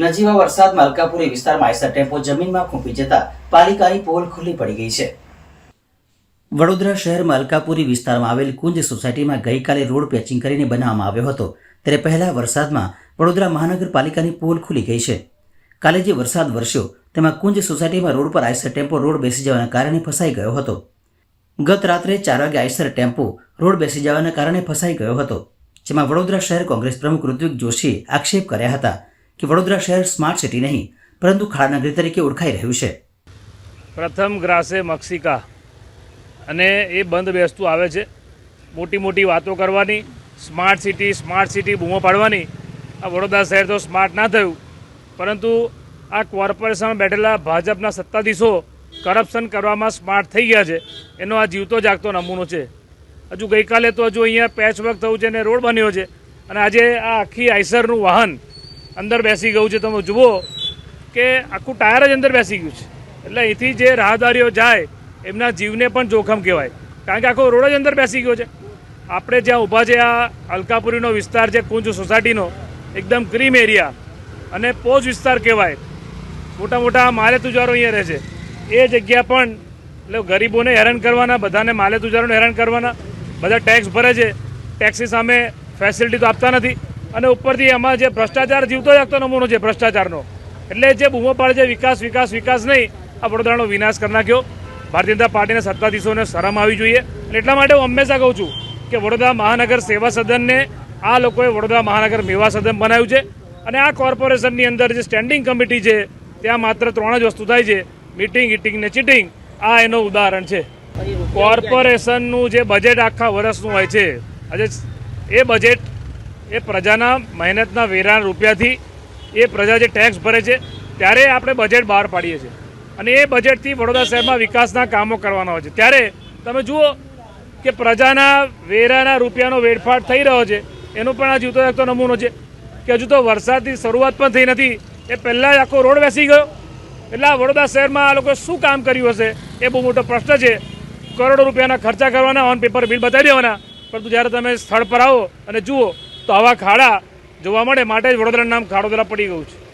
નજીવા વરસાદ મલકાપુરી વિસ્તારમાં આઈસર ટેમ્પો જમીનમાં ખૂંપી જતા પાલિકાની પોલ ખુલ્લી પડી ગઈ છે. વડોદરા શહેર મલકાપુરી વિસ્તારમાં આવેલ કુંજ સોસાયટીમાં ગઈકાલે રોડ પેચિંગ કરીને બનાવવામાં આવ્યો હતો. ત્યારે પહેલા વરસાદમાં વડોદરા મહાનગરપાલિકાની પોલ ખુલી ગઈ છે. કાલે જે વરસાદ વરસ્યો, તેમાં કુંજ સોસાયટીમાં રોડ પર આઈસર ટેમ્પો રોડ બેસી જવાના કારણે ફસાઈ ગયો હતો. ગત રાત્રે ચાર વાગે આઈસર ટેમ્પો રોડ બેસી જવાના કારણે ફસાઈ ગયો હતો, જેમાં વડોદરા શહેર કોંગ્રેસ પ્રમુખ ઋત્વિક જોશીએ આક્ષેપ કર્યા હતા. કે વડોદરા શહેર સ્માર્ટ સિટી નહીં, પરંતુ ખાળનગરી તરીકે ઓળખાઈ રહ્યું છે. પ્રથમ ગ્રાસે મક્ષિકા અને એ બંધ બેસતું આવે છે. મોટી મોટી વાતો કરવાની, સ્માર્ટ સિટી સ્માર્ટ સિટી બૂમો પાડવાની. આ વડોદરા શહેર તો સ્માર્ટ ના થયું, પરંતુ આ કોર્પોરેશનમાં બેઠેલા ભાજપના સત્તાધીશો કરપ્શન કરવામાં સ્માર્ટ થઈ ગયા છે. એનો આ જીવતો જાગતો નમૂનો છે. હજુ ગઈકાલે તો હજુ અહીંયા પેચ વર્ક થયું છે અને રોડ બન્યો છે. અને આજે આ આખી આઈસરનું વાહન અંદર બેસી ગયું છે. તમે જુઓ કે આખું ટાયર જ અંદર બેસી ગયું છે. એટલે અહીંથી જે રાહદારીઓ જાય, એમના જીવને પણ જોખમ કહેવાય. કારણ કે આખો રોડ જ અંદર બેસી ગયો છે. આપણે જ્યાં ઊભા છે, આ અલકાપુરીનો વિસ્તાર છે, કુંજ સોસાયટીનો, એકદમ ક્રીમ એરિયા અને પોજ વિસ્તાર કહેવાય. મોટા મોટા માલે તુજારો અહીંયા રહે છે. એ જગ્યા પણ એટલે ગરીબોને હેરાન કરવાના, બધાને માલે તુજારોને હેરાન કરવાના. બધા ટેક્સ ભરે છે. ટેક્સની સામે ફેસિલિટી તો આપતા નથી. અને ઉપરથી એમાં જે ભ્રષ્ટાચાર જીવતો જાગતો નમૂનો છે ભ્રષ્ટાચારનો. એટલે જે બૂમો પાડે છે વિકાસ વિકાસ વિકાસ નહીં આ વડોદરાનો વિનાશ કરી નાખ્યો. ભારતીય જનતા પાર્ટીના સત્તાધીશોને શરમ આવી જોઈએ. અને એટલા માટે હું હંમેશા કહું છું કે વડોદરા મહાનગર સેવા સદનને આ લોકોએ વડોદરા મહાનગર મેવા સદન બનાવ્યું છે. અને આ કોર્પોરેશનની અંદર જે સ્ટેન્ડિંગ કમિટી છે ત્યાં માત્ર ત્રણ જ વસ્તુ થાય છે. મીટિંગ ઇટિંગ ને ચીટિંગ આ એનું ઉદાહરણ છે. કોર્પોરેશનનું જે બજેટ આખા વર્ષનું હોય છે આજે એ બજેટ એ પ્રજાના મહેનતના વેરાના રૂપિયાથી એ પ્રજા જે ટેક્સ ભરે છે, ત્યારે આપણે બજેટ બહાર પાડીએ છીએ. અને એ બજેટથી વડોદરા શહેરમાં વિકાસના કામો કરવાના હોય છે. ત્યારે તમે જુઓ કે પ્રજાના વેરાના રૂપિયાનો વેડફાટ થઈ રહ્યો છે. એનો પણ આ જીવતો જાગતો નમૂનો છે કે હજુ તો વરસાદની શરૂઆત પણ થઈ નથી. એ પહેલાં જ આખો રોડ બેસી ગયો. એટલે આ વડોદરા શહેરમાં આ લોકોએ શું કામ કર્યું હશે? એ બહુ મોટો પ્રશ્ન છે. કરોડો રૂપિયાના ખર્ચા કરવાના ઓન પેપર બિલ બતાવી દેવાના. પરંતુ જ્યારે તમે સ્થળ પર આવો અને જુઓ તો આવા ખાડા જોવા મળે માટે જ વડોદરાનું નામ ખાડોદરા પડી ગયું છે.